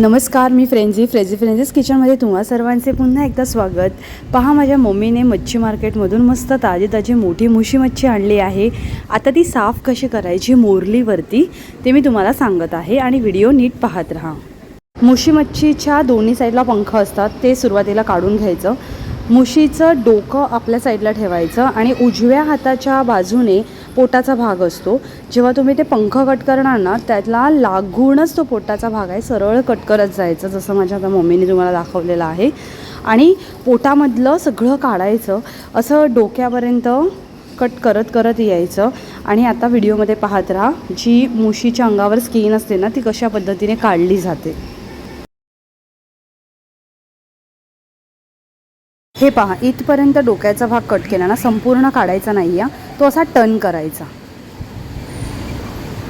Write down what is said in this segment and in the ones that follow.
नमस्कार मी फ्रेंझी फ्रेझी फ्रेंझीज किचनमध्ये तुम्हा सर्वांचे पुन्हा एकदा स्वागत. पहा माझ्या मम्मीने मच्छी मार्केटमधून मस्त ताजी ताजी मोठी मुशी मच्छी आणली आहे. आता ती साफ कशी करायची मोरलीवरती ते मी तुम्हाला सांगत आहे आणि व्हिडिओ नीट पाहत राहा. मुशी मच्छीच्या दोन्ही साईडला पंख असतात ते सुरुवातीला काढून घ्यायचं. मुशीचं डोकं आपल्या साईडला ठेवायचं आणि उजव्या हाताच्या बाजूने पोटाचा भाग असतो. जेव्हा तुम्ही ते पंख कट करणार ना त्यातला लागूनच तो पोटाचा भाग आहे. सरळ कट करत जायचं जसं माझ्या आता मम्मीने तुम्हाला दाखवलेलं आहे. आणि पोटामधलं सगळं काढायचं असं डोक्यापर्यंत कट करत करत यायचं. आणि आता व्हिडिओमध्ये पाहत राहा जी मुशीच्या अंगावर स्किन असते ना ती कशा पद्धतीने काढली जाते. हे पहा इथपर्यंत डोक्याचा भाग कट केला ना संपूर्ण काढायचा नाही आहे तो असा टर्न करायचा.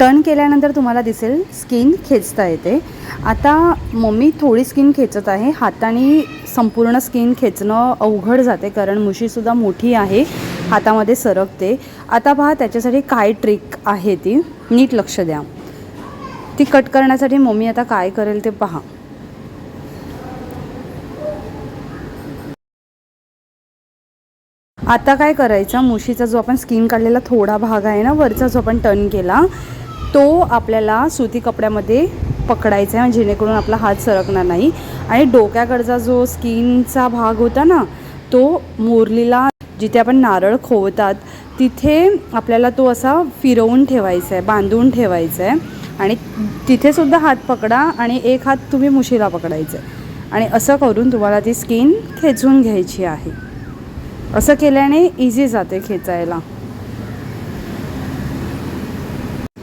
टर्न केल्यानंतर तुम्हाला दिसेल स्किन खेचता येते. आता मम्मी थोडी स्किन खेचत आहे. हाताने संपूर्ण स्किन खेचणं अवघड जाते कारण मुशीसुद्धा मोठी आहे. हातामध्ये सरकते. आता पहा त्याच्यासाठी काय ट्रिक आहे ती? नीट लक्ष द्या. ती कट करण्यासाठी मम्मी आता काय करेल ते पहा. आता काय करायचं मुशीचा जो आपण स्किन काढलेला थोडा भाग आहे ना वरचा जो आपण टर्न केला तो आपल्याला सुती कपड्यामध्ये पकडायचा आहे जेणेकरून आपला हात सरकणार नाही. आणि डोक्याकडचा जो स्किनचा भाग होता ना तो मोरलीला जिथे आपण नारळ खोवतात तिथे आपल्याला तो असा फिरवून ठेवायचा आहे बांधून ठेवायचा आहे. आणि तिथेसुद्धा हात पकडा आणि एक हात तुम्ही मुशीला पकडायचा आहे. आणि असं करून तुम्हाला ती स्किन खेचून घ्यायची आहे. असं केल्याने इझी जाते खेचायला.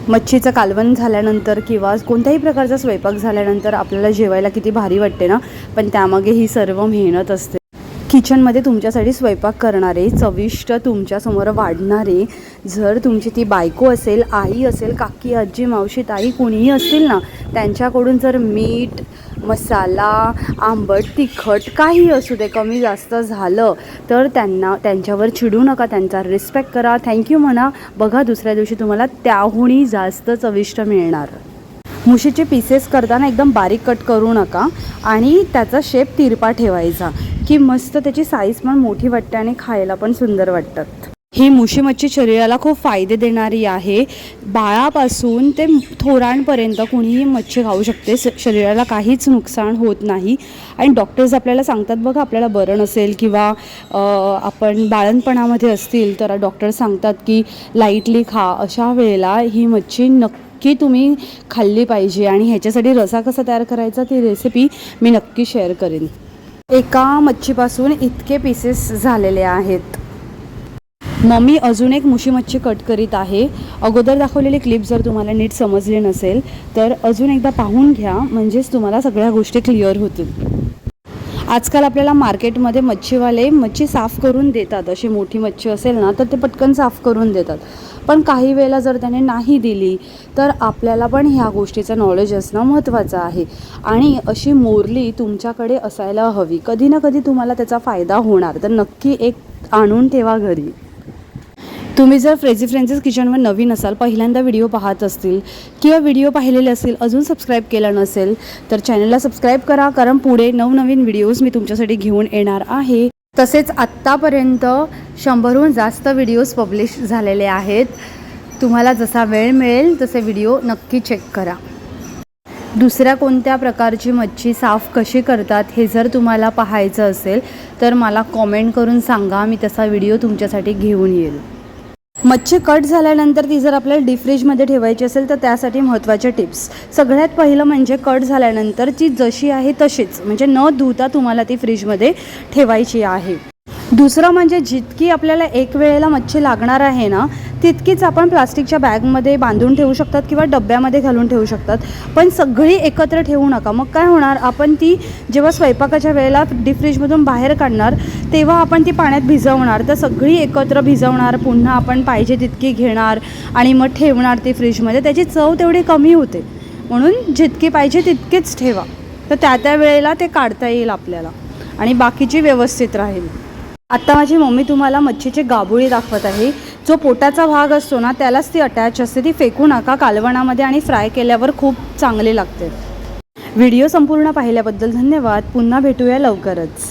मच्छीचं कालवण झाल्यानंतर किंवा कोणत्याही प्रकारचा स्वयंपाक झाल्यानंतर आपल्याला जेवायला किती भारी वाटते ना? पण त्यामागे ही सर्व मेहनत असते. किचनमध्ये तुमच्यासाठी स्वयंपाक करणारे चविष्ट तुमच्यासमोर वाढणारे जर तुमची ती बायको असेल आई असेल काकी आजी मावशी ताई कुणीही असतील ना त्यांच्याकडून जर मीठ मसाला आंबट तिखट काही असू दे कमी जास्त झालं तर त्यांना त्यांच्यावर चिडू नका त्यांचा रिस्पेक्ट करा. थँक्यू म्हणा. बघा दुसऱ्या दिवशी तुम्हाला त्याहूनही जास्त चविष्ट मिळणार. मुशीचे पीसेस करताना एकदम बारीक कट करू नका आणि त्याचा शेप तिरपा ठेवायचा. की मस्त त्याची साईज पण मोठी वाटते आणि खायला पण सुंदर वाटतात. ही मुशी मच्छी शरीराला खूप फायदे देणारी आहे. बाळापासून ते थोरांपर्यंत कुणीही मच्छी खाऊ शकते. शरीराला काहीच नुकसान होत नाही. आणि डॉक्टर्स आपल्याला सांगतात बघा आपल्याला बरं नसेल किंवा आपण बाळणपणामध्ये असतील तर डॉक्टर सांगतात की लाईटली खा. अशा वेळेला ही मच्छी नक्की तुम्ही खाल्ली पाहिजे. आणि ह्याच्यासाठी रसा कसा तयार करायचा ती रेसिपी मी नक्की शेअर करेन. एका मच्छीपासून इतके पीसेस झालेले आहेत. मम्मी अजून एक मुशी मच्छी कट करीत आहे. अगोदर दाखवलेली क्लिप जर तुम्हाला नीट समजली नसेल तर अजून एकदा पाहून घ्या म्हणजेच तुम्हाला सगळ्या गोष्टी क्लिअर होतील. आजकाल आपल्याला मार्केटमध्ये मच्छीवाले मच्छी साफ करून देतात. अशी मोठी मच्छी असेल ना तर ते पटकन साफ करून देतात. पण काही वेळेला जर त्याने नाही दिली तर आपल्याला पण ह्या गोष्टीचं नॉलेज असणं महत्त्वाचं आहे. आणि अशी मोरली तुमच्याकडे असायला हवी. कधी ना कधी तुम्हाला त्याचा फायदा होणार. तर नक्की एक आणून ठेवा घरी. तुम्ही जर फ्रेझी फ्रेंड्सेस किचनवर नवीन असाल पहिल्यांदा व्हिडिओ पाहत असतील किंवा व्हिडिओ पाहिलेले असतील अजून सबस्क्राईब केला नसेल तर चॅनलला सबस्क्राईब करा कारण पुढे नवनवीन व्हिडिओज मी तुमच्यासाठी घेऊन येणार आहे. तसेच आत्तापर्यंत शंभरहून जास्त व्हिडिओज पब्लिश झालेले आहेत. तुम्हाला जसा वेळ मिळेल तसे व्हिडिओ नक्की चेक करा. दुसऱ्या कोणत्या प्रकारची मच्छी साफ कशी करतात हे जर तुम्हाला पाहायचं असेल तर मला कॉमेंट करून सांगा मी तसा व्हिडिओ तुमच्यासाठी घेऊन येईल. मच्छी कट झाल्यानंतर ती जर आपल्याला डीप फ्रीजमध्ये ठेवायची असेल तर त्यासाठी महत्त्वाचे टिप्स. सगळ्यात पहिलं म्हणजे कट झाल्यानंतर ती जशी आहे तशीच म्हणजे न धुता तुम्हाला ती फ्रीजमध्ये ठेवायची आहे. दुसरं म्हणजे जितकी आपल्याला एक वेळेला मच्छी लागणार आहे ना तितकीच आपण प्लास्टिकच्या बॅगमध्ये बांधून ठेवू शकतात किंवा डब्यामध्ये घालून ठेवू शकतात. पण सगळी एकत्र ठेवू नका. मग काय होणार? आपण ती जेव्हा स्वयंपाकाच्या वेळेला डीप फ्रीजमधून बाहेर काढणार तेव्हा आपण ती पाण्यात भिजवणार. तर सगळी एकत्र भिजवणार पुन्हा आपण पाहिजे तितकी घेणार आणि मग ठेवणार ती फ्रीजमध्ये. त्याची चव तेवढी कमी होते. म्हणून जितकी पाहिजे तितकीच ठेवा. तर त्या त्या वेळेला ते काढता येईल आपल्याला. आणि बाकीची व्यवस्थित राहील. आत्ता माझी मम्मी तुम्हाला मच्छीचे गाबुळी दाखवत आहे. जो पोटाचा भाग असतो ना त्यालाच ती अटॅच असते. ती फेकू नका कालवणामध्ये आणि फ्राय केल्यावर खूप चांगले लागते. व्हिडिओ संपूर्ण पाहिल्याबद्दल धन्यवाद. पुन्हा भेटूया लवकरच.